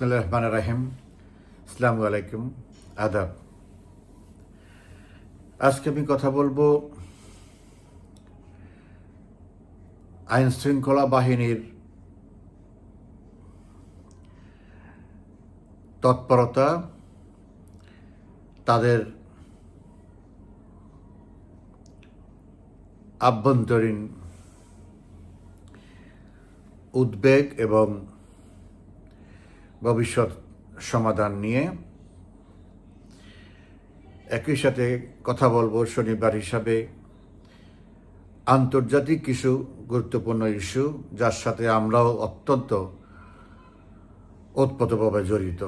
বিসমিল্লাহ রহমান রাহিম আলাইকুম আদাব আজকে আমি কথা বলব আইন শৃঙ্খলা বাহিনীর তৎপরতা, তাদের আভ্যন্তরীণ উদ্বেগ এবং ভবিষ্যৎ সমাধান নিয়ে একই সাথে কথা বলব শনিবার হিসাবে। আন্তর্জাতিক কিছু গুরুত্বপূর্ণ ইস্যু, যার সাথে আমরাও অত্যন্ত ওতপ্রোতভাবে জড়িত।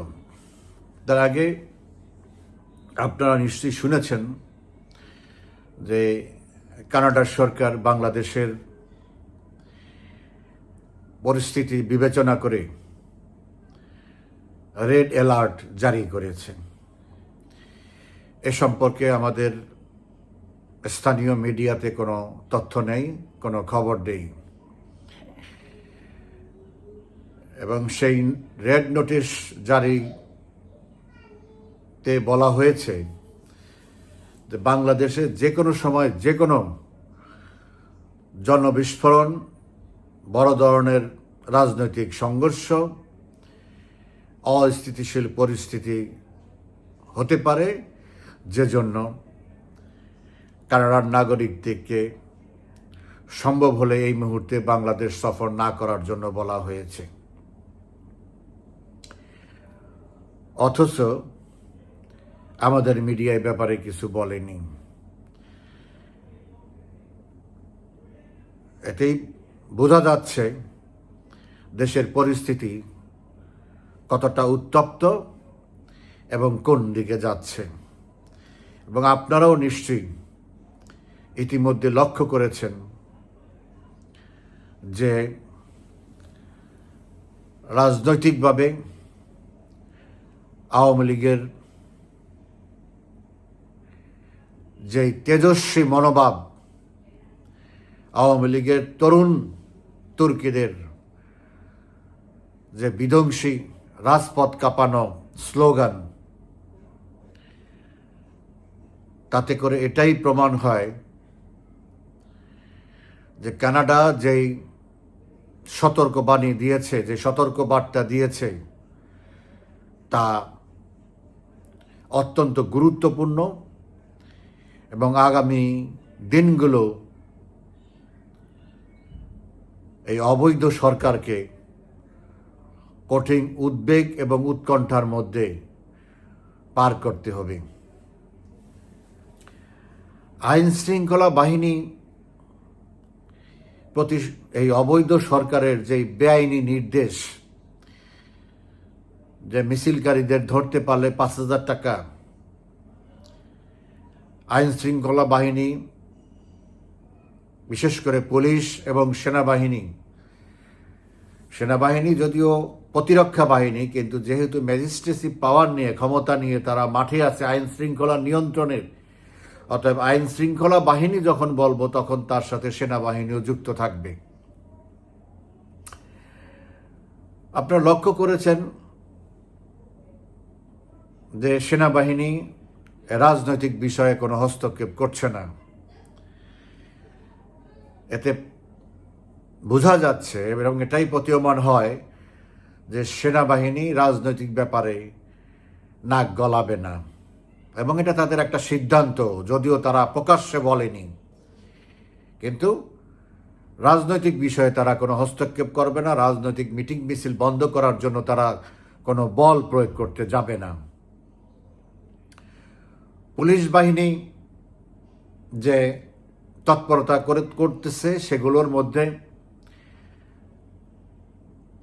তার আগে আপনারা নিশ্চয়ই শুনেছেন যে কানাডার সরকার বাংলাদেশের পরিস্থিতি বিবেচনা করে রেড অ্যালার্ট জারি করেছে এ সম্পর্কে আমাদের স্থানীয় মিডিয়াতে কোনো তথ্য নেই, কোনো খবর নেই। এবং সেই রেড নোটিশ জারিতে বলা হয়েছে যে বাংলাদেশে যে কোনো সময় যে কোনো জনবিস্ফোরণ, বড় ধরনের রাজনৈতিক সংঘর্ষ অস্থিতিশীল, পরিস্থিতি হতে পারে যে জন্য কানাডার নাগরিকদেরকে সম্ভব হলে এই মুহূর্তে বাংলাদেশ সফর না করার জন্য বলা হয়েছে। অথচ আমাদের মিডিয়ায় ব্যাপারে কিছু বলেনি। এতেই বোঝা যাচ্ছে দেশের পরিস্থিতি কতটা উত্তপ্ত এবং কোন দিকে যাচ্ছে। এবং আপনারাও নিশ্চয়ই ইতিমধ্যে লক্ষ্য করেছেন যে রাজনৈতিকভাবে আওয়ামী লীগের যে তেজস্বী মনোভাব, আওয়ামী লীগের তরুণ তুর্কিদের যে বিধ্বংসী রাজপথ কাঁপানো স্লোগান। তাতে করে এটাই প্রমাণ হয় যে কানাডা যেই সতর্কবাণী দিয়েছে, যে সতর্ক বার্তা দিয়েছে, তা অত্যন্ত গুরুত্বপূর্ণ এবং আগামী দিনগুলো এই অবৈধ সরকারকে কঠিন উদ্বেগ এবং উৎকণ্ঠার মধ্যে পার করতে হবে। আইন শৃঙ্খলা বাহিনী প্রতি এই অবৈধ সরকারের যে বেআইনি নির্দেশ, যে মিছিলকারীদের ধরতে পারলে পাঁচ হাজার টাকা, আইন শৃঙ্খলা বাহিনী, বিশেষ করে পুলিশ এবং সেনাবাহিনী সেনাবাহিনী যদিও প্রতিরক্ষা বাহিনী, কিন্তু যেহেতু ম্যাজিস্ট্রেসি পাওয়ার নিয়ে, ক্ষমতা নিয়ে তারা মাঠে আছে আইন শৃঙ্খলা নিয়ন্ত্রণের, অতএব আইন শৃঙ্খলা বাহিনী যখন বলব, তখন তার সাথে সেনাবাহিনীও যুক্ত থাকবে। আপনারা লক্ষ্য করেছেন যে সেনাবাহিনী রাজনৈতিক বিষয়ে কোনো হস্তক্ষেপ করছে না। এতে বোঝা যাচ্ছে এবং এটাই প্রতীয়মান হয় যে সেনাবাহিনী রাজনৈতিক ব্যাপারে নাক গলাবে না। এবং এটা তাদের একটা সিদ্ধান্ত, যদিও তারা প্রকাশ্যে বলেনি। কিন্তু রাজনৈতিক বিষয়ে তারা কোনো হস্তক্ষেপ করবে না, রাজনৈতিক মিটিং মিছিল বন্ধ করার জন্য তারা কোনো বল প্রয়োগ করতে যাবে না। পুলিশ বাহিনী যে তৎপরতা করে করতেছে, সেগুলোর মধ্যে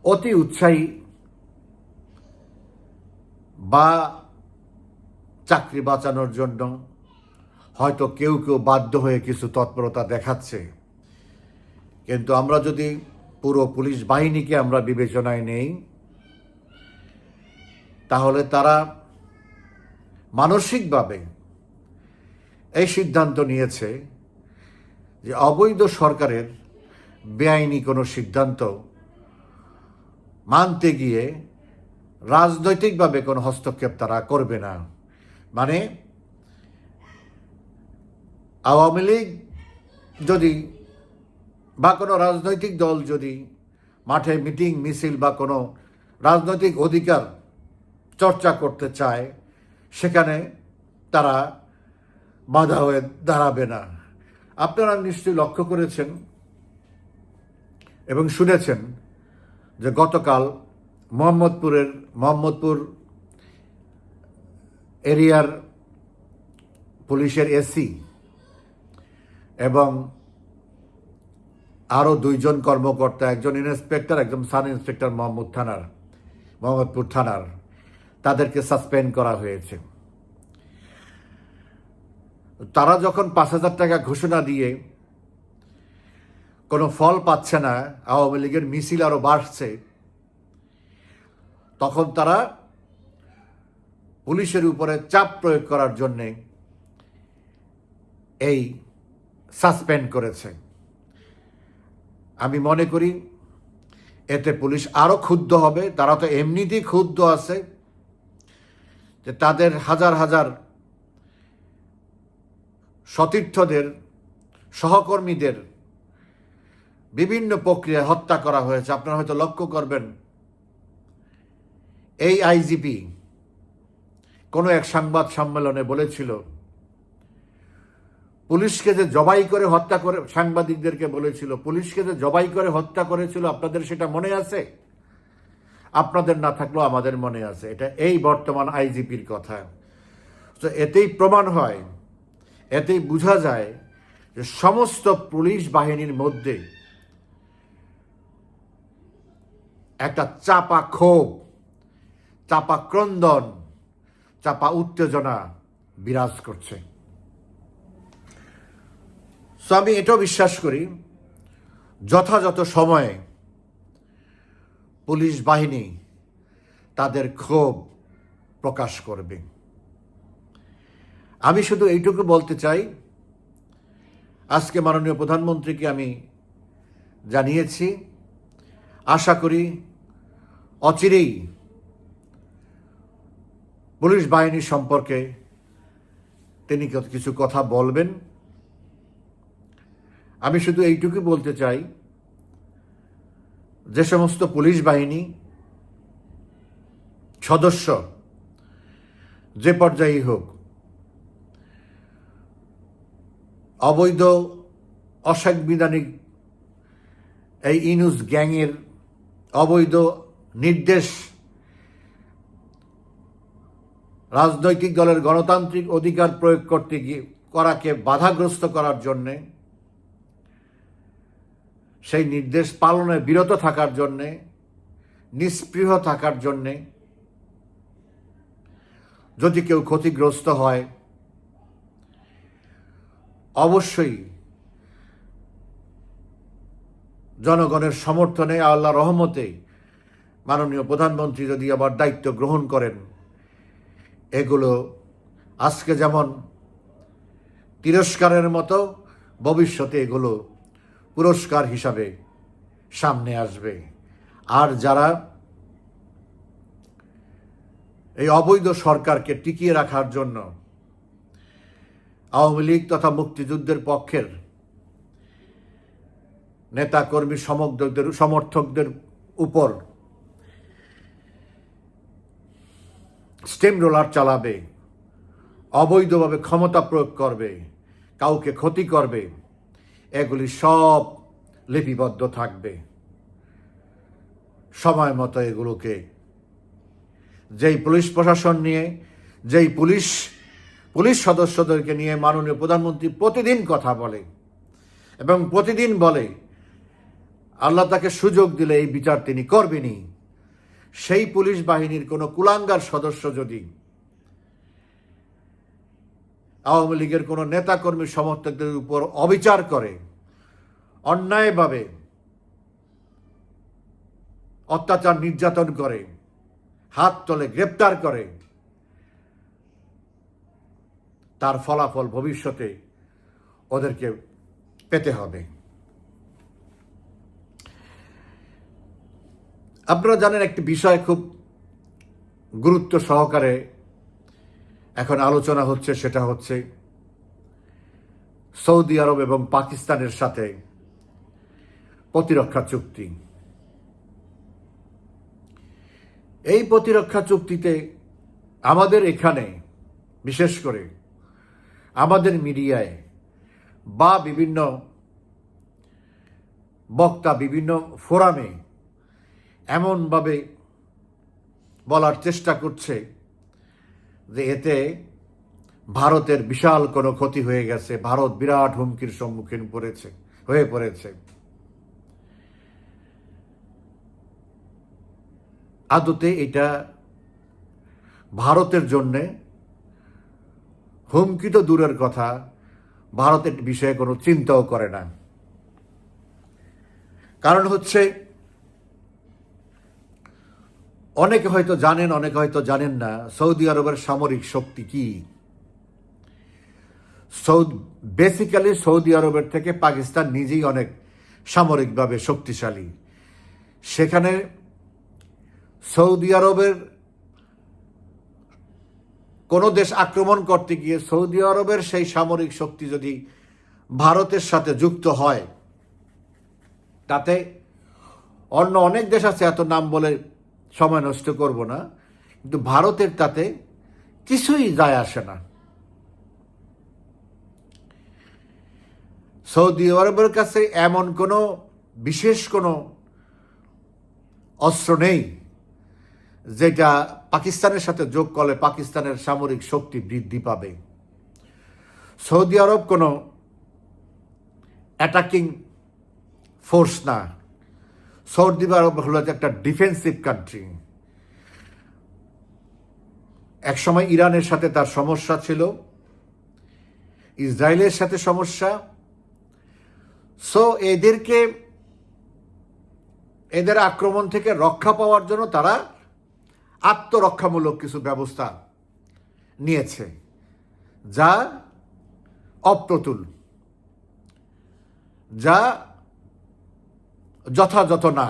অতি উৎসাহী বা চাকরি বাঁচানোর জন্য হয়তো কেউ কেউ বাধ্য হয়ে কিছু তৎপরতা দেখাচ্ছে। কিন্তু আমরা যদি পুরো পুলিশ বাহিনীকে আমরা বিবেচনায় নেই, তাহলে তারা মানসিকভাবে এই সিদ্ধান্ত নিয়েছে যে অবৈধ সরকারের বেআইনি কোনো সিদ্ধান্ত মানতে গিয়ে রাজনৈতিকভাবে কোনো হস্তক্ষেপ তারা করবে না। মানে আওয়ামী লীগ যদি বা কোনো রাজনৈতিক দল যদি মাঠে মিটিং, মিছিল বা কোনো রাজনৈতিক অধিকার চর্চা করতে চায়, সেখানে তারা বাধা হয়ে দাঁড়াবে না। আপনারা নিশ্চয়ই লক্ষ্য করেছেন এবং শুনেছেন যে গতকাল মোহাম্মদপুরের, মোহাম্মদপুর এরিয়ার পুলিশের এসি এবং আরও দুইজন কর্মকর্তা, একজন ইন্সপেক্টর, একজন সাব ইন্সপেক্টর মোহাম্মদ থানার, মোহাম্মদপুর থানার, তাদেরকে সাসপেন্ড করা হয়েছে। তারা যখন পাঁচ হাজার টাকা ঘোষণা দিয়ে কোনো ফল পাচ্ছে না, আওয়ামী লীগের মিছিল আরও বাড়ছে, তখন তারা পুলিশের উপরে চাপ প্রয়োগ করার জন্যে এই সাসপেন্ড করেছে। আমি মনে করি এতে পুলিশ আরও ক্ষুব্ধ হবে, তারা তো এমনিতেই ক্ষুব্ধ আছে যে তাদের হাজার হাজার সতীর্থদের, সহকর্মীদের বিভিন্ন প্রক্রিয়ায় হত্যা করা হয়েছে। আপনারা হয়তো লক্ষ্য করবেন, এই আইজিপি কোনো এক সংবাদ সম্মেলনে বলেছিল, পুলিশকে যে জবাই করে হত্যা করে, সাংবাদিকদেরকে বলেছিল, পুলিশকে যে জবাই করে হত্যা করেছিল, আপনাদের সেটা মনে আছে? আপনাদের না থাকলেও আমাদের মনে আছে। এটা এই বর্তমান আইজিপির কথা। তো এতেই প্রমাণ হয়, এতেই বোঝা যায় যে সমস্ত পুলিশ বাহিনীর মধ্যে একটা চাপা ক্ষোভ, চাপা ক্রন্দন, চাপা উত্তেজনা বিরাজ করছে। সো আমি এটাও বিশ্বাস করি, যথাযথ সময়ে পুলিশ বাহিনী তাদের ক্ষোভ প্রকাশ করবে। আমি শুধু এইটুকু বলতে চাই, আজকে মাননীয় প্রধানমন্ত্রীকে আমি জানিয়েছি, আশা করি অচিরেই পুলিশ বাহিনী সম্পর্কে তিনি কিছু কথা বলবেন। আমি শুধু এইটুকু বলতে চাই, যে সমস্ত পুলিশ বাহিনী সদস্য, যে পর্যায়েই হোক, অবৈধ, অসাংবিধানিক এই ইনুস গ্যাংয়ের অবৈধ নির্দেশ রাজনৈতিক দলের গণতান্ত্রিক অধিকার প্রয়োগ করতে গিয়ে করাকে বাধাগ্রস্ত করার জন্যে, সেই নির্দেশ পালনে বিরত থাকার জন্যে, নিষ্পৃহ থাকার জন্যে। যদি কেউ ক্ষতিগ্রস্ত হয়, অবশ্যই জনগণের সমর্থনে আল্লাহ রহমতে মাননীয় প্রধানমন্ত্রী যদি আবার দায়িত্ব গ্রহণ করেন, এগুলো আজকে যেমন তিরস্কারের মতো, ভবিষ্যতে এগুলো পুরস্কার হিসাবে সামনে আসবে। আর যারা এই অবৈধ সরকারকে টিকিয়ে রাখার জন্য আওয়ামী লীগ তথা মুক্তিযুদ্ধের পক্ষের নেতাকর্মী সমর্থকদের সমর্থকদের উপর স্টেম রোলার চালাবে, অবৈধভাবে ক্ষমতা প্রয়োগ করবে, কাউকে ক্ষতি করবে, এগুলি সব লিপিবদ্ধ থাকবে। সময় মতো এগুলোকে যেই পুলিশ প্রশাসন নিয়ে, যেই পুলিশ পুলিশ সদস্যদেরকে নিয়ে মাননীয় প্রধানমন্ত্রী প্রতিদিন কথা বলে এবং প্রতিদিন বলে, আল্লাহ তাকে সুযোগ দিলে এই বিচার তিনি করবেনই। সেই পুলিশ বাহিনীর কোনো কুলাঙ্গার সদস্য যদি আওয়ামী লীগের কোনো নেতাকর্মী সমর্থকদের উপর অবিচার করে, অন্যায়ভাবে অত্যাচার নির্যাতন করে, হাত তলে, গ্রেপ্তার করে, তার ফলাফল ভবিষ্যতে ওদেরকে পেতে হবে। আপনারা জানেন একটি বিষয় খুব গুরুত্ব সহকারে এখন আলোচনা হচ্ছে, সেটা হচ্ছে সৌদি আরব এবং পাকিস্তানের সাথে প্রতিরক্ষা চুক্তি। এই প্রতিরক্ষা চুক্তিতে আমাদের এখানে, বিশেষ করে আমাদের মিডিয়ায় বা বিভিন্ন বক্তা বিভিন্ন ফোরামে এমনভাবে বলার চেষ্টা করছে যে এতে ভারতের বিশাল কোনো ক্ষতি হয়ে গেছে। ভারত বিরাট হুমকির সম্মুখীন পড়েছে, হয়ে পড়েছে। আদতে এটা ভারতের জন্যে হুমকি তো দূরের কথা, ভারতের বিষয়ে কোনো চিন্তাও করে না। কারণ হচ্ছে অনেকে হয়তো জানেন, অনেকে হয়তো জানেন না, সৌদি আরবের সামরিক শক্তি কি? সৌদ বেসিক্যালি সৌদি আরবের থেকে পাকিস্তান নিজেই অনেক সামরিকভাবে শক্তিশালী। সেখানে সৌদি আরবের কোনো দেশ আক্রমণ করতে গিয়ে সৌদি আরবের সেই সামরিক শক্তি যদি ভারতের সাথে যুক্ত হয়, তাতে অন্য অনেক দেশ আছে, এত নাম বলে সময় নষ্ট করব না, কিন্তু ভারতের তাতে কিছুই যায় আসে না। সৌদি আরবের কাছে এমন কোনো বিশেষ কোনো অস্ত্র নেই, যেটা পাকিস্তানের সাথে যোগ করলে পাকিস্তানের সামরিক শক্তি বৃদ্ধি পাবে। সৌদি আরব কোনো অ্যাটাকিং ফোর্স না। সৌদি আরব হলো একটা ডিফেন্সিভ কান্ট্রি একসময় ইরানের সাথে তার সমস্যা ছিল, ইসরায়েলের সাথে সমস্যা। সো এদেরকে, এদের আক্রমণ থেকে রক্ষা পাওয়ার জন্য তারা আত্মরক্ষামূলক কিছু ব্যবস্থা নিয়েছে, যা অপ্রতুল, যা যথাযথ না।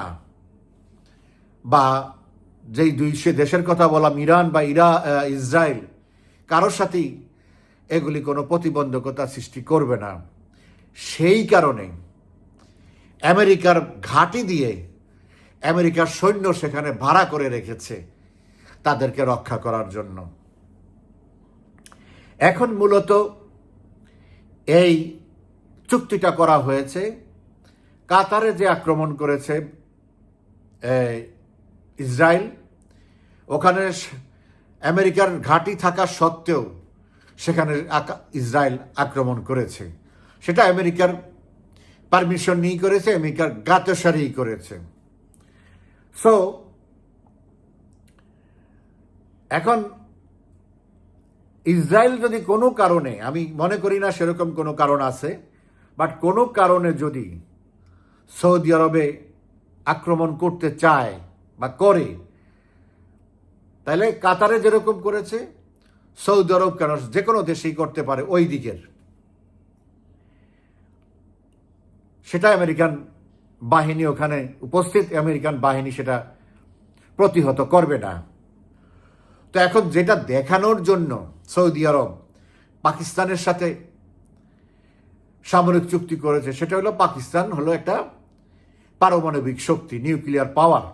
বা যেই দুই, সে দেশের কথা বলা ইরান বা ইরা ইসরায়েল, কারোর সাথেই এগুলি কোনো প্রতিবন্ধকতা সৃষ্টি করবে না। সেই কারণে আমেরিকার ঘাঁটি দিয়ে আমেরিকার সৈন্য সেখানে ভাড়া করে রেখেছে তাদেরকে রক্ষা করার জন্য। এখন মূলত এই চুক্তিটা করা হয়েছে কাতারে যে আক্রমণ করেছে ইসরায়েল, ওখানে আমেরিকার ঘাঁটি থাকা সত্ত্বেও সেখানে ইসরায়েল আক্রমণ করেছে। সেটা আমেরিকার পারমিশন নিয়ে করেছে, আমেরিকার গাতসারিই করেছে। সো এখন ইসরায়েল যদি কোনো কারণে, আমি মনে করি না সেরকম কোনো কারণ আছে বাট কোনো কারণে যদি সৌদি আরবে আক্রমণ করতে চায় বা করে, তাহলে কাতারে যেরকম করেছে, সৌদি আরব কেন যে কোনো দেশেই করতে পারে ওই দিকের। সেটা আমেরিকান বাহিনী ওখানে উপস্থিত, আমেরিকান বাহিনী সেটা প্রতিহত করবে না। তো এখন যেটা দেখানোর জন্য সৌদি আরব পাকিস্তানের সাথে সামরিক চুক্তি করেছে, সেটা হলো পাকিস্তান হলো একটা পারমাণবিক শক্তি, নিউক্লিয়ার পাওয়ার।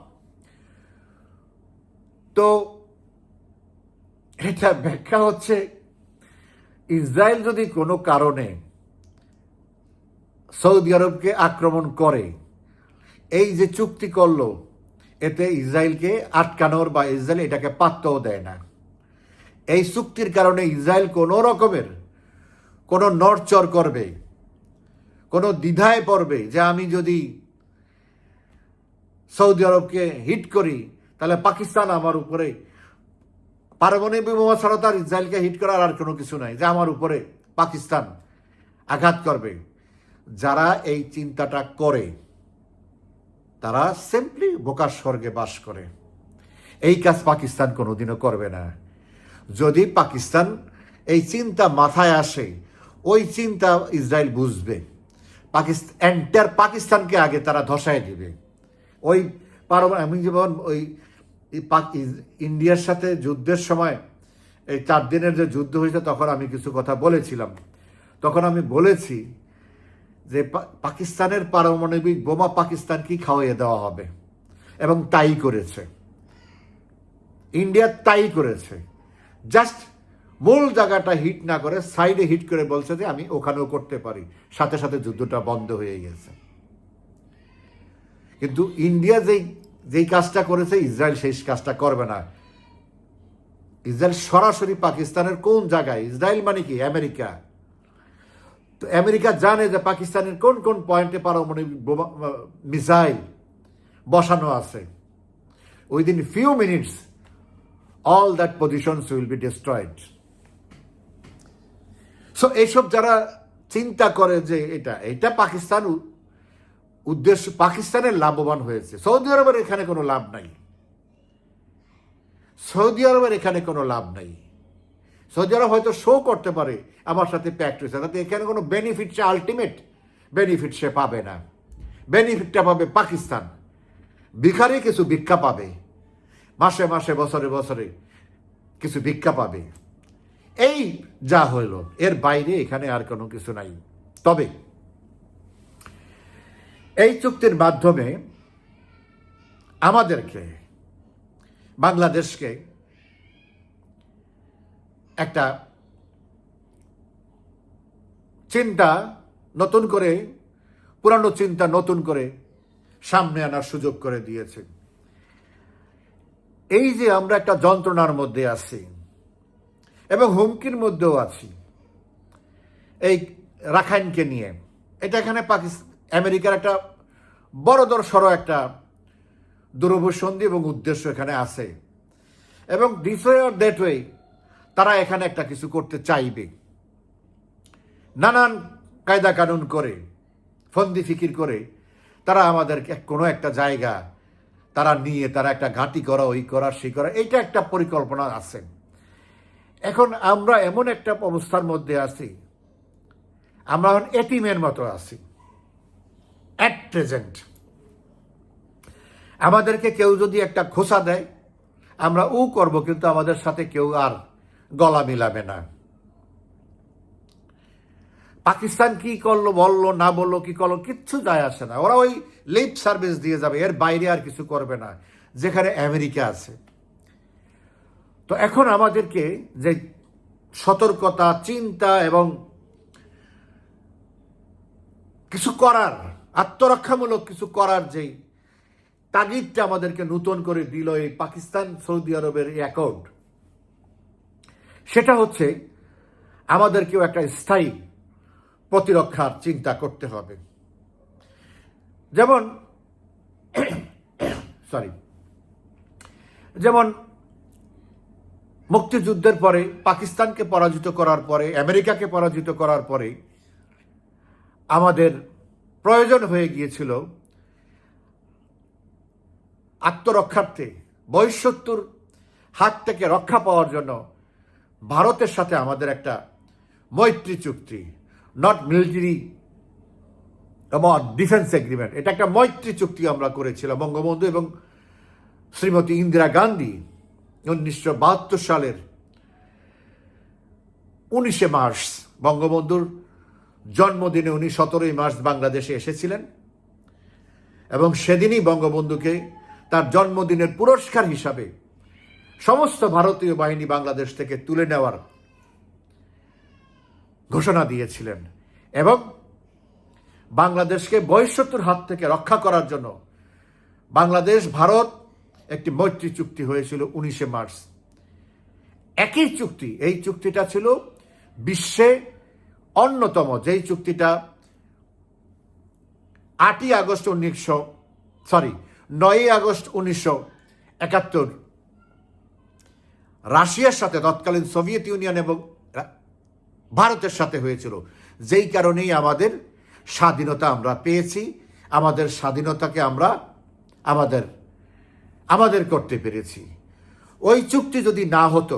তো এটা ব্যাখ্যা হচ্ছে, ইসরায়েল যদি কোনো কারণে সৌদি আরবকে আক্রমণ করে, এই যে চুক্তি করল, এতে ইসরায়েলকে আটকানোর বা ইসরায়েল এটাকে পাত্তও দেয় না। এই চুক্তির কারণে ইসরায়েল কোনো রকমের কোনো নড়চড় করবে, কোনো দ্বিধায় পড়বে যে আমি যদি সৌদি আরবকে হিট করি, তাহলে পাকিস্তান আমার উপরে পারমাণবিক বোমা ছাড়া তার ইসরায়েলকে হিট করার আর কোনো কিছু নাই, যে আমার উপরে পাকিস্তান আঘাত করবে। যারা এই চিন্তাটা করে, তারা সিম্পলি বোকার স্বর্গে বাস করে। এই কাজ পাকিস্তান কোনোদিনও করবে না। যদি পাকিস্তান এই চিন্তা মাথায় আসে, ওই চিন্তা ইসরায়েল বুঝবে। পাকিস্তান এন্টার পাকিস্তানকে আগে তারা ধসায় দিবে। ওই পারমাণবিক আমি যেমন ওই ইন্ডিয়ার সাথে যুদ্ধের সময় এই চার দিনের যে যুদ্ধ হয়েছে, তখন আমি কিছু কথা বলেছিলাম। তখন আমি বলেছি যে পাকিস্তানের পারমাণবিক বোমা পাকিস্তানকেই খাওয়াইয়ে দেওয়া হবে? এবং তাই করেছে। ইন্ডিয়া তাই করেছে। জাস্ট মূল জায়গাটা হিট না করে, সাইডে হিট করে বলছে যে আমি ওখানেও করতে পারি। সাথে সাথে যুদ্ধটা বন্ধ হয়ে গেছে। কিন্তু ইন্ডিয়া যেই যেই কাজটা করেছে, ইসরায়েল সেই কাজটা করবে না। ইসরায়েল সরাসরি পাকিস্তানের কোন জায়গায়? ইসরায়েল মানে কি? আমেরিকা। তো আমেরিকা জানে যে পাকিস্তানের কোন কোন পয়েন্টে পারমাণবিক মিসাইল বসানো আছে। Within few minutes all that positions will be destroyed. So এইসব যারা চিন্তা করে যে এটা এটা পাকিস্তান উদ্দেশ্য পাকিস্তানের লাভবান হয়েছে। সৌদি আরবের এখানে কোনো লাভ নাই। সৌদি আরবের এখানে কোনো লাভ নাই। সৌদি আরব হয়তো শো করতে পারে আমার সাথে প্যাক্ট হয়েছে, তাতে এখানে কোনো বেনিফিট সে আলটিমেট বেনিফিট সে পাবে না। বেনিফিটটা পাবে পাকিস্তান। ভিখারি কিছু ভিক্ষা পাবে। মাসে মাসে, বছরে বছরে কিছু ভিক্ষা পাবে। এই যা হইল এর বাইরে এখানে আর কোনো কিছু নাই। তবে এই চুক্তির মাধ্যমে আমাদেরকে, বাংলাদেশকে একটা চিন্তা নতুন করে, পুরানো চিন্তা নতুন করে সামনে আনার সুযোগ করে দিয়েছে। এই যে আমরা একটা যন্ত্রণার মধ্যে আছি এবং হুমকির মধ্যেও আছি, এই রাখাইনকে নিয়ে, এটা এখানে পাকিস্তান আমেরিকার একটা বড়দর সড় একটা দুরবসন্ধি এবং উদ্দেশ্য এখানে আছে। এবং this way or that way তারা এখানে একটা কিছু করতে চাইবে। নানান কায়দা কানুন করে, ফন্দি ফিকির করে তারা আমাদের কোনো একটা জায়গা তারা নিয়ে তারা একটা ঘাঁটি করা, ওই করা, সেই করা, এইটা একটা পরিকল্পনা আছে। এখন আমরা এমন একটা অবস্থার মধ্যে আছি। আমরা এখন এটিমের মতো আছি। প্রেজেন্ট আমাদেরকে কেউ যদি একটা খোসা দেয়, আমরা উ করব, কিন্তু আমাদের সাথে কেউ আর গলা মিলাবে না। পাকিস্তান কি করল, বলল, না বলল, কি করল, কিচ্ছু যায় আসে না। ওরা ওই লিপ সার্ভিস দিয়ে যাবে, এর বাইরে আর কিছু করবে না, যেখানে আমেরিকা আছে। তো এখন আমাদেরকে যে সতর্কতা, চিন্তা এবং কিছু করার আত্মরক্ষামূলক কিছু করার যেই তাগিদটা আমাদেরকে নূতন করে দিল এই পাকিস্তান, সৌদি আরবের এই সেটা হচ্ছে আমাদেরকেও একটা স্থায়ী প্রতিরক্ষার চিন্তা করতে হবে। যেমন সরি যেমন মুক্তিযুদ্ধের পরে পাকিস্তানকে পরাজিত করার পরে, আমেরিকাকে পরাজিত করার পরে আমাদের প্রয়োজন হয়ে গিয়েছিল আত্মরক্ষার্থে বহিঃশত্রুর হাত থেকে রক্ষা পাওয়ার জন্য ভারতের সাথে আমাদের একটা মৈত্রী চুক্তি নট মিলিটারি এবং ডিফেন্স এগ্রিমেন্ট এটা একটা মৈত্রী চুক্তি আমরা করেছিলাম বঙ্গবন্ধু এবং শ্রীমতী ইন্দিরা গান্ধী উনিশশো বাহাত্তর সালের উনিশে মার্চ বঙ্গবন্ধুর জন্মদিনে উনি সতেরোই মার্চ বাংলাদেশে এসেছিলেন। এবং সেদিনই বঙ্গবন্ধুকে তার জন্মদিনের পুরস্কার হিসাবে সমস্ত ভারতীয় বাহিনী বাংলাদেশ থেকে তুলে নেওয়ার ঘোষণা দিয়েছিলেন এবং বাংলাদেশকে বহিষ্যত্তর হাত থেকে রক্ষা করার জন্য বাংলাদেশ, ভারত একটি মৈত্রী চুক্তি হয়েছিল উনিশে মার্চ। একই চুক্তি, এই চুক্তিটা ছিল বিশ্বে অন্যতম যেই চুক্তিটা আটই আগস্ট উনিশশো সরি নয়ই আগস্ট উনিশশো একাত্তর। রাশিয়ার সাথে তৎকালীন সোভিয়েত ইউনিয়ন এবং ভারতের সাথে হয়েছিল। যেই কারণেই আমাদের স্বাধীনতা আমরা পেয়েছি, আমাদের স্বাধীনতাকে আমরা আমাদের আমাদের করতে পেরেছি। ওই চুক্তি যদি না হতো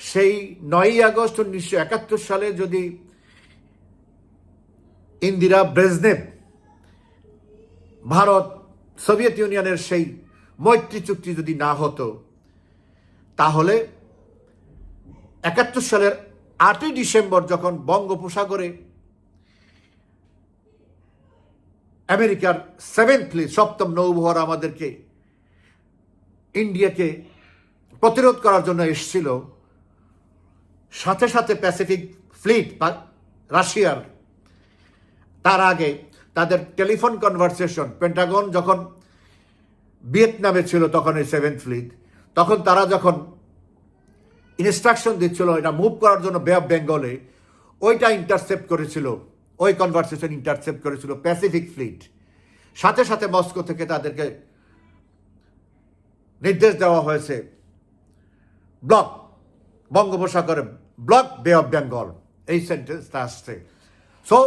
সেই নয়ই আগস্ট উনিশশো একাত্তর সালে যদি ইন্দিরা ব্রেজনেভ ভারত সোভিয়েত ইউনিয়নের সেই মৈত্রী চুক্তি যদি না হতো, তাহলে একাত্তর সালের আটই ডিসেম্বর যখন বঙ্গোপসাগরে আমেরিকার সেভেন্থ ফ্লিট সপ্তম নৌবহর আমাদেরকে ইন্ডিয়াকে প্রতিরোধ করার জন্য এসেছিল সাথে সাথে প্যাসিফিক ফ্লিট বা রাশিয়ার তার আগে তাদের টেলিফোন কনভারসেশন পেন্টাগন যখন ভিয়েতনামে ছিল তখন এই সেভেন্থ ফ্লিট তখন তারা যখন ইনস্ট্রাকশন দিচ্ছিল এটা মুভ করার জন্য বে অফ বেঙ্গলে ওইটা ইন্টারসেপ্ট করেছিল, ওই কনভারসেশন ইন্টারসেপ্ট করেছিল প্যাসিফিক ফ্লিট সাথে সাথে মস্কো থেকে তাদেরকে নির্দেশ দেওয়া হয়েছে ব্লক বঙ্গোপসাগরে ব্লক বে অফ বেঙ্গল এই সেন্টেন্সটা আসছে। সো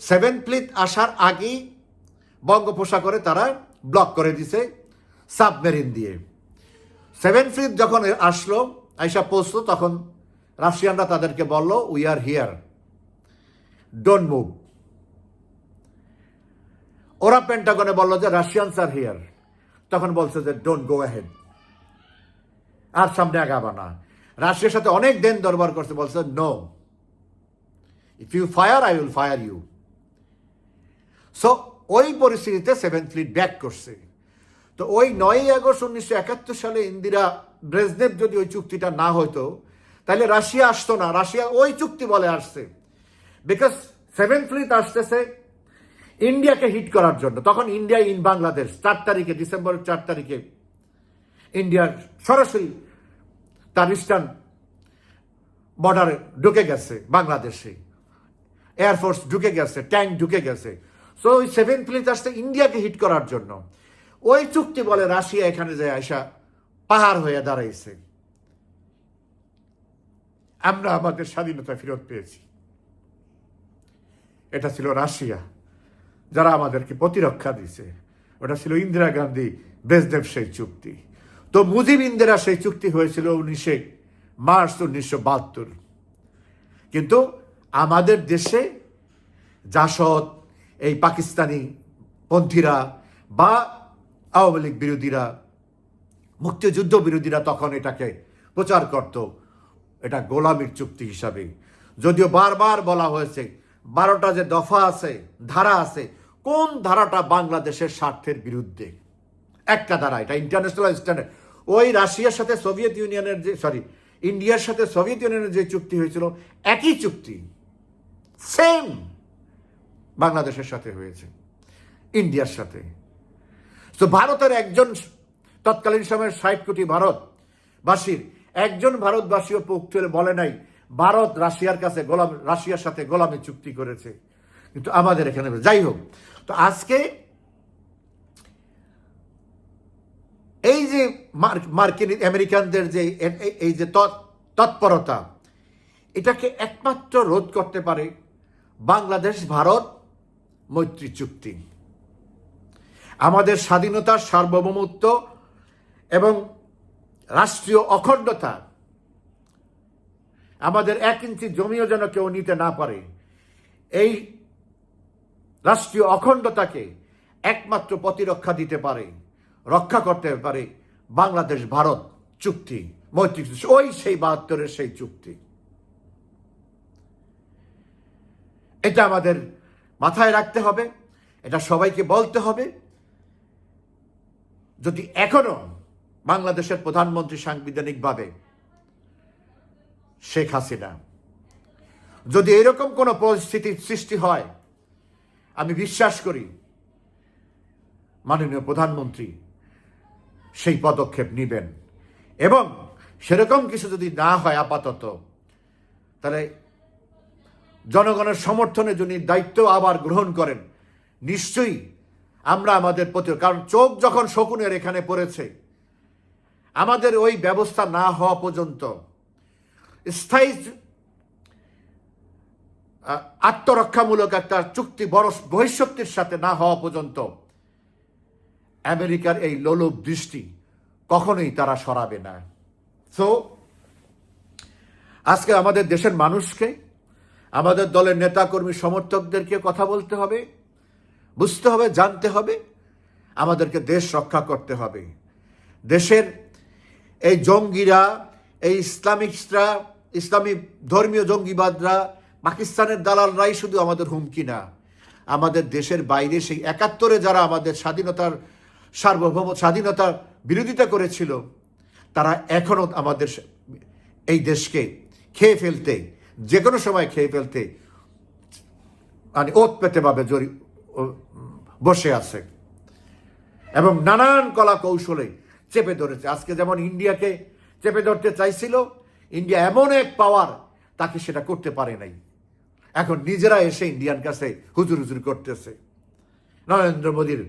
সেভেন ফ্লিট আসার আগেই বঙ্গোপসাগরে তারা ব্লক করে দিছে সাবমেরিন দিয়ে। সেভেন ফ্লিট যখন আসলো, আইসা পৌঁছলো, তখন রাশিয়ানরা তাদেরকে বলল we are here don't move ওরা পেন্টাগনে বলল যে রাশিয়ানস আর হিয়ার তখন বলছে যে ডোন্ট গো অ্যাহেড আর সামনে আগাবা না। রাশিয়ার সাথে অনেক দেন দরবার করছে, বলছে no if you fire I will fire you so ওই পরিস্থিতিতে সেভেন ফ্লিট ব্যাক করছে। তো ওই নয়ই আগস্ট উনিশশো একাত্তর সালে ইন্দিরা ব্রেজনেভ যদি ওই চুক্তিটা না হতো তাহলে রাশিয়া আসতো না। রাশিয়া ওই চুক্তি বলে আসছে। বিকজ সেভেন ফ্লিট আসতেছে ইন্ডিয়াকে হিট করার জন্য। তখন ইন্ডিয়া ইন বাংলাদেশ, চার তারিখে, ডিসেম্বরের চার তারিখে ইন্ডিয়ার সরাসরি তার ইস্টার্ন বর্ডারে ঢুকে গেছে, বাংলাদেশে। এয়ারফোর্স ঢুকে গেছে ট্যাঙ্ক ঢুকে গেছে। সো ওই সেভেন ফ্লিট আসছে ইন্ডিয়াকে হিট করার জন্য। ওই চুক্তি বলে রাশিয়া এখানে যে আসা পাহাড় হয়ে দাঁড়াইছে। আমরা আমাদের স্বাধীনতা ফেরত পেয়েছি। এটা ছিল রাশিয়া, যারা আমাদেরকে প্রতিরক্ষা দিছে ওটা ছিল ইন্দিরা গান্ধী বেজদেব সেই চুক্তি। তো মুজিব সেই চুক্তি হয়েছিল উনিশে মার্চ উনিশশো বাহাত্তর। কিন্তু আমাদের দেশে জাসদ, এই পাকিস্তানি পন্থীরা বা আওয়ামী লীগ বিরোধীরা, মুক্তিযুদ্ধ বিরোধীরা তখন এটাকে প্রচার করত, এটা গোলামির চুক্তি হিসাবে। যদিও বারবার বলা হয়েছে, বারোটা যে দফা আছে, ধারা আছে, কোন ধারাটা বাংলাদেশের স্বার্থের বিরুদ্ধে? একটা ধারা এটা ইন্টারন্যাশনাল স্ট্যান্ডার্ড ওই রাশিয়ার সাথে সোভিয়েত ইউনিয়নের যে সরি ইন্ডিয়ার সাথে সোভিয়েত ইউনিয়নের যে চুক্তি হয়েছিল, একই চুক্তি সেম বাংলাদেশের সাথে হয়েছে, ইন্ডিয়ার সাথে। তো ভারতের একজন তৎকালীন সময়ের ষাট কোটি ভারতবাসীর, একজন ভারতবাসীও পক্ষে বলে নাই, ভারত রাশিয়ার কাছে গোলাম, রাশিয়ার সাথে গোলামি চুক্তি করেছে। কিন্তু আমাদের এখানে, যাই হোক, তো আজকে এই যে মার্কিন আমেরিকানদের যে এই যে তৎপরতা, এটাকে একমাত্র রোধ করতে পারে বাংলাদেশ, ভারত, মৈত্রী চুক্তি। আমাদের স্বাধীনতার সার্বভৌমত্ব এবং রাষ্ট্রীয় অখণ্ডতা আমাদের এক ইঞ্চি জমিও যেন কেউ নিতে না পারে, এই রাষ্ট্রীয় অখণ্ডতাকে একমাত্র প্রতিরক্ষা দিতে পারে, রক্ষা করতে পারে বাংলাদেশ, ভারত চুক্তি, মৈত্রী ওই সেই বাহাত্তরের সেই চুক্তি। এটা আমাদের মাথায় রাখতে হবে, এটা সবাইকে বলতে হবে। যদি এখনও বাংলাদেশের প্রধানমন্ত্রী সাংবিধানিকভাবে শেখ হাসিনা, যদি এরকম কোনো পরিস্থিতির সৃষ্টি হয়, আমি বিশ্বাস করি মাননীয় প্রধানমন্ত্রী সেই পদক্ষেপ নেবেন। এবং সেরকম কিছু যদি না হয় আপাতত, তাহলে জনগণের সমর্থনে যদি দায়িত্ব আবার গ্রহণ করেন, নিশ্চয়ই আমরা আমাদের প্রতি, কারণ চোখ যখন শকুনের এখানে পড়েছে, আমাদের ওই ব্যবস্থা না হওয়া পর্যন্ত স্থায়ী আত্মরক্ষামূলক একটা চুক্তি, বড় বহিঃশক্তির সাথে না হওয়া পর্যন্ত আমেরিকার এই লোলুপ দৃষ্টি কখনোই তারা সরাবে না। সো আজকে আমাদের দেশের মানুষকে, আমাদের দলের নেতাকর্মী সমর্থকদেরকে কথা বলতে হবে, বুঝতে হবে, জানতে হবে, আমাদেরকে দেশ রক্ষা করতে হবে। দেশের এই জঙ্গিরা, এই ইসলামিকরা ইসলামী ধর্মীয় জঙ্গিবাদরা, পাকিস্তানের দালালরাই শুধু আমাদের হুমকি না, আমাদের দেশের বাইরে সেই একাত্তরে যারা আমাদের স্বাধীনতার সার্বভৌম স্বাধীনতার বিরোধিতা করেছিল, তারা এখনও আমাদের এই দেশকে খেয়ে ফেলতে যে কোনো সময় খেয়ে ফেলতে মানে ওত পেতে ভাবে জড়ি বসে আছে এবং নানান কলা কৌশলে চেপে ধরেছে। আজকে যেমন ইন্ডিয়াকে চেপে ধরতে চাইছিল, ইন্ডিয়া এমন এক পাওয়ার তাকে সেটা করতে পারে নাই। এখন নিজেরা এসে ইন্ডিয়ান কাছে হুজুর হুজুর করতেছে। নরেন্দ্র মোদীর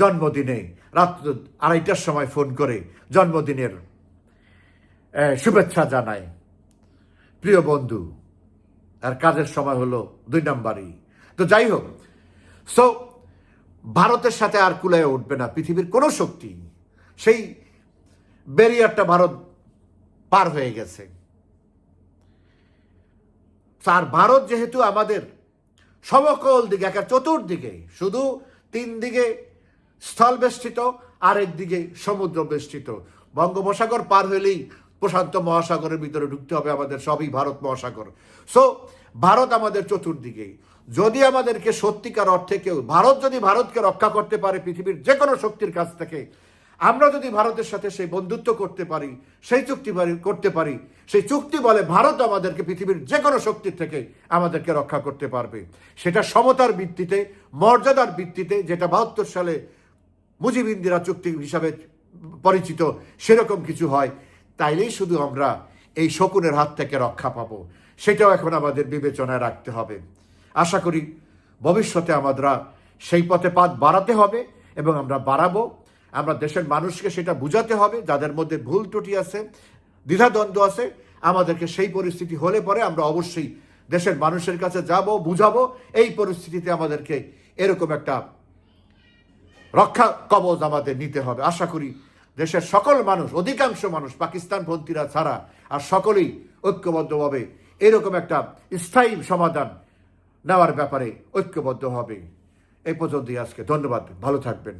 জন্মদিনে রাত্র আড়াইটার সময় ফোন করে জন্মদিনের শুভেচ্ছা জানায়। প্রিয় বন্ধু আর কাজের সময় হলো দুই নাম্বারই। তো যাই হোক সো ভারতের সাথে আর কুলায় উঠবে না পৃথিবীর কোনো শক্তি। সেই ব্যারিয়ারটা ভারত পার হয়ে গেছে। আর ভারত যেহেতু আমাদের সমকল দিকে একটা চতুর্দিকে, শুধু তিন দিকে স্থল বেষ্টিত, আরেক দিকে সমুদ্র বেষ্টিত। বঙ্গোপসাগর পার হলেই প্রশান্ত মহাসাগরের ভিতরে ঢুকতে হবে আমাদের সবই ভারত মহাসাগর। সো ভারত আমাদের চতুর্দিকে। যদি আমাদেরকে সত্যিকার অর্থে কেউ, ভারত যদি ভারতকে রক্ষা করতে পারে পৃথিবীর যে কোনো শক্তির কাছ থেকে, আমরা যদি ভারতের সাথে সেই বন্ধুত্ব করতে পারি, সেই চুক্তি করতে পারি, সেই চুক্তি বলে ভারত আমাদেরকে পৃথিবীর যে কোনো শক্তির থেকে আমাদেরকে রক্ষা করতে পারবে। সেটা সমতার ভিত্তিতে, মর্যাদার ভিত্তিতে, যেটা বাহাত্তর সালে মুজিব ইন্দিরা চুক্তি হিসাবে পরিচিত, সেরকম কিছু হয়। তাইলেই শুধু আমরা এই শকুনের হাত থেকে রক্ষা পাবো। সেটাও এখন আমাদের বিবেচনায় রাখতে হবে। আশা করি ভবিষ্যতে আমরা সেই পথে পাত বাড়াতে হবে এবং আমরা বাড়াবো। আমরা দেশের মানুষকে সেটা বুঝাতে হবে, যাদের মধ্যে ভুল ত্রুটি আছে, দ্বিধাদ্বন্দ্ব আছে, আমাদেরকে সেই পরিস্থিতি হলে পরে আমরা অবশ্যই দেশের মানুষের কাছে যাব, বুঝাবো। এই পরিস্থিতিতে আমাদেরকে এরকম একটা রক্ষা কবচ আমাদের নিতে হবে। আশা করি দেশের সকল মানুষ, অধিকাংশ মানুষ পাকিস্তান পন্থীরা ছাড়া আর সকলেই ঐক্যবদ্ধভাবে এরকম একটা স্থায়ী সমাধান নেওয়ার ব্যাপারে ঐক্যবদ্ধ হবে। এই পর্যন্তই আজকে। ধন্যবাদ। ভালো থাকবেন।